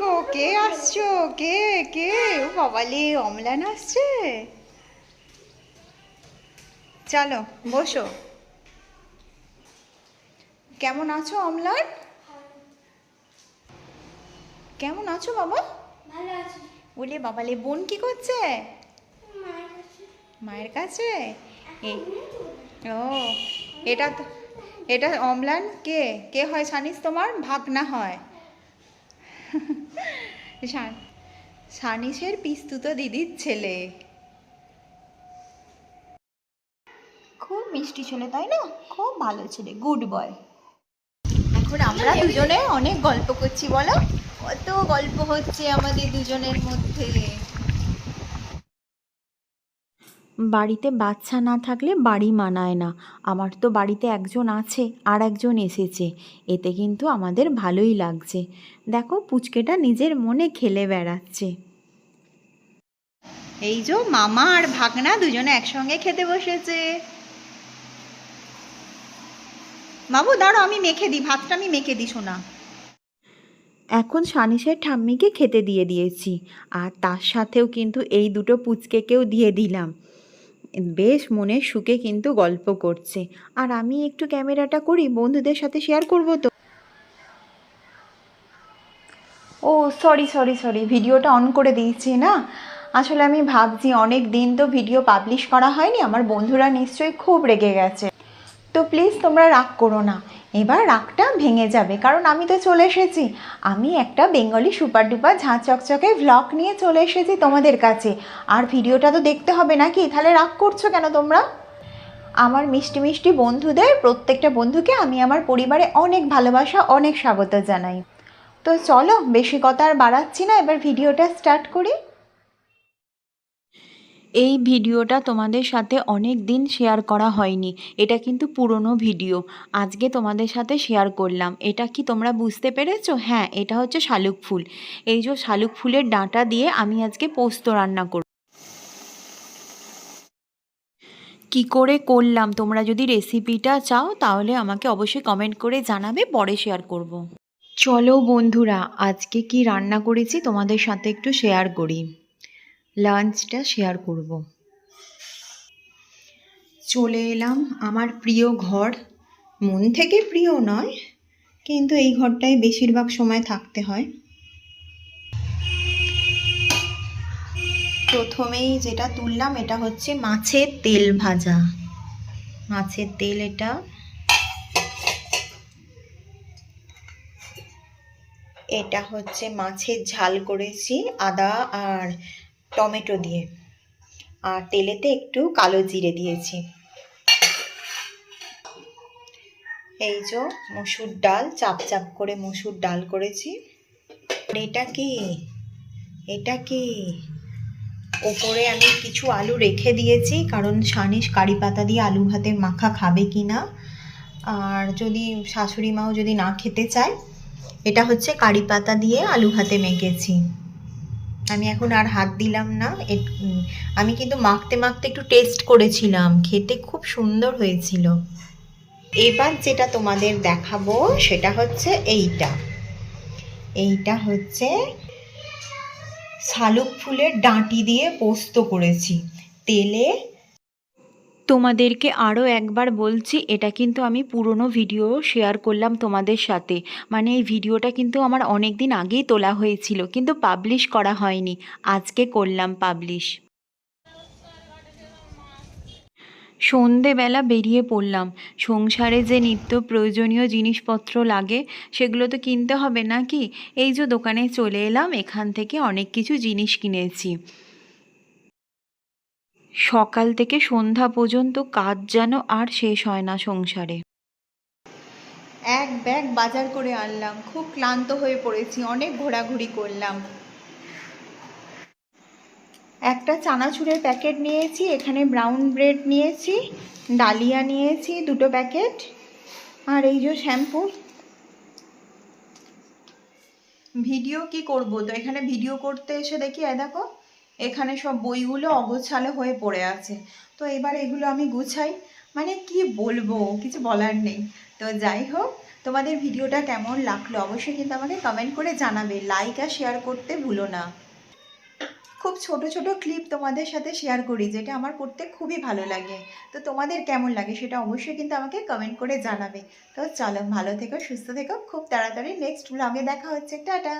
গো কে আসছো? কে কে? ও বাবালে অমলান আসছে? চলো বসো। কেমন আছো অমলান? কেমন আছো বাবা? বলে বাবালে বোন কি করছে? মায়ের কাছে। ও এটা তো এটা অমলান? কে? কে হয় জানিস তোমার? ভাগনা হয়। সানিসের পিস্তুত দিদির ছেলে। খুব মিষ্টি ছেলে তাই না? খুব ভালো ছেলে গুড বয় এখন আমরা দুজনে অনেক গল্প করছি বলো? কত গল্প হচ্ছে আমাদের দুজনের মধ্যে? বাড়িতে বাচ্চা না থাকলে বাড়ি মানায় না। আমার তো বাড়িতে একজন আছে আর একজন এসেছে। এতে কিন্তু আমাদের ভালোই লাগছে। দেখো পুচকেটা নিজের মনে খেলে বেড়াচ্ছে। এই যে মামা আর ভাগনা দুজনে একসঙ্গে খেতে বসেছে। বাবু দাঁড়ো আমি মেখে দিই ভাতটা আমি মেখে দিই শোনা এখন সানিসের ঠাম্মিকে খেতে দিয়ে দিয়েছি। আর তার সাথেও কিন্তু এই দুটো পুচকেকেও দিয়ে দিলাম। বেশ মনে সুখে কিন্তু গল্প করছে। আর আমি একটু ক্যামেরাটা করি, বন্ধুদের সাথে শেয়ার করব তো। ও সরি সরি সরি ভিডিওটা অন করে দিয়েছি, না? আসলে আমি ভাবছি অনেক দিন তো ভিডিও পাবলিশ করা হয়নি, আমার বন্ধুরা নিশ্চয়ই খুব রেগে গেছে। তো প্লিজ তোমরা রাগ করো না। এবার রাগটা ভেঙে যাবে। কারণ আমি তো চলে এসেছি। আমি একটা বেঙ্গলি সুপার ডুপার ঝাঁ চকচকে ভ্লগ নিয়ে চলে এসেছি তোমাদের কাছে। আর ভিডিওটা তো দেখতে হবে নাকি? তাহলে রাগ করছ কেন তোমরা? আমার মিষ্টি মিষ্টি বন্ধুদের, প্রত্যেকটা বন্ধুকে আমি আমার পরিবারে অনেক ভালোবাসা, অনেক স্বাগত জানাই। তো চলো, বেশি কথা আর বাড়াচ্ছি না। এবার ভিডিওটা স্টার্ট করি। এই ভিডিওটা তোমাদের সাথে অনেক দিন শেয়ার করা হয়নি। এটা কিন্তু পুরনো ভিডিও। আজকে তোমাদের সাথে শেয়ার করলাম। এটা কি তোমরা বুঝতে পেরেছ? হ্যাঁ এটা হচ্ছে শালুক ফুল। এই যে শালুক ফুলের ডাঁটা দিয়ে আমি আজকে পোস্ত রান্না করব কি করে করলাম? তোমরা যদি রেসিপিটা চাও, তাহলে আমাকে অবশ্যই কমেন্ট করে জানাবে, পরে শেয়ার করব। চলো বন্ধুরা, আজকে কি রান্না করেছি তোমাদের সাথে একটু শেয়ার করি। লাঞ্চটা শেয়ার করব। চলে এলাম আমার প্রিয় ঘর। মন থেকে প্রিয় নয়, কিন্তু এই ঘরটাই বেশিরভাগ সময় থাকতে হয়। প্রথমেই যেটা তুললাম, এটা হচ্ছে মাছের তেল ভাজা। মাছের তেল এটা। এটা হচ্ছে মাছের ঝাল করেছি, আদা আর টমেটো দিয়ে। আর তেলেতে একটু কালো জিরে দিয়েছি। এই যে মসুর ডাল, চাপ চাপ করে মসুর ডাল করেছি। এটা কি? এটা কি? ওপরে আমি কিছু আলু রেখে দিয়েছি, কারণ সানিস কারি পাতা দিয়ে আলু ভাতে মাখা খাবে কি না। আর যদি শাশুড়ি মাও যদি না খেতে চায়, এটা হচ্ছে কারি পাতা দিয়ে আলু ভাতে মেখেছি। আমি এখন আর হাত দিলাম না। আমি কিন্তু মাখতে মাখতে একটু টেস্ট করেছিলাম। খেতে খুব সুন্দর হয়েছিল। এবার যেটা তোমাদের দেখাবো সেটা হচ্ছে এইটা। এইটা হচ্ছে শালুক ফুলের ডাঁটি দিয়ে পোস্ত করেছি। তেলে তোমাদেরকে আরও একবার বলছি, এটা কিন্তু আমি পুরনো ভিডিও শেয়ার করলাম তোমাদের সাথে। মানে এই ভিডিওটা কিন্তু আমার অনেক দিন আগেই তোলা হয়েছিল, কিন্তু পাবলিশ করা হয়নি। আজকে করলাম পাবলিশ সন্ধেবেলা বেরিয়ে পড়লাম। সংসারে যে নিত্য প্রয়োজনীয় জিনিসপত্র লাগে, সেগুলো তো কিনতে হবে নাকি? এই যে দোকানে চলে এলাম, এখান থেকে অনেক কিছু জিনিস কিনেছি। সকাল থেকে সন্ধ্যা পর্যন্ত কাজ যেন আর শেষ হয় না সংসারে। এক ব্যাগ বাজার করে আনলাম, খুব ক্লান্ত হয়ে পড়েছি, অনেক ঘোরাঘুরি করলাম। একটা চানাচুরের প্যাকেট নিয়েছি, এখানে ব্রাউন ব্রেড নিয়েছি, ডালিয়া নিয়েছি, দুটো প্যাকেট, আর এই যে শ্যাম্পু। ভিডিও কি করব? তো এখানে ভিডিও করতে এসে দেখি এ দেখো। এখানে সব বইগুলো অগোছালো হয়ে পড়ে আছে। তো এবার এগুলো আমি গুছাই। মানে কি বলব, কিছু বলার নেই। তো যাই হোক, তোমাদের ভিডিওটা কেমন লাগল অবশ্যই কিন্তু আমাকে কমেন্ট করে জানাবে। লাইক আর শেয়ার করতে ভুলো না। খুব ছোট ছোট ক্লিপ তোমাদের সাথে শেয়ার করি, যেটা আমার করতে খুবই ভালো লাগে। তো তোমাদের কেমন লাগে সেটা অবশ্যই কিন্তু আমাকে কমেন্ট করে জানাবে। তো চলো, ভালো থেকো, সুস্থ থেকো। খুব তাড়াতাড়ি নেক্সট ব্লগে দেখা হচ্ছে। টাটা!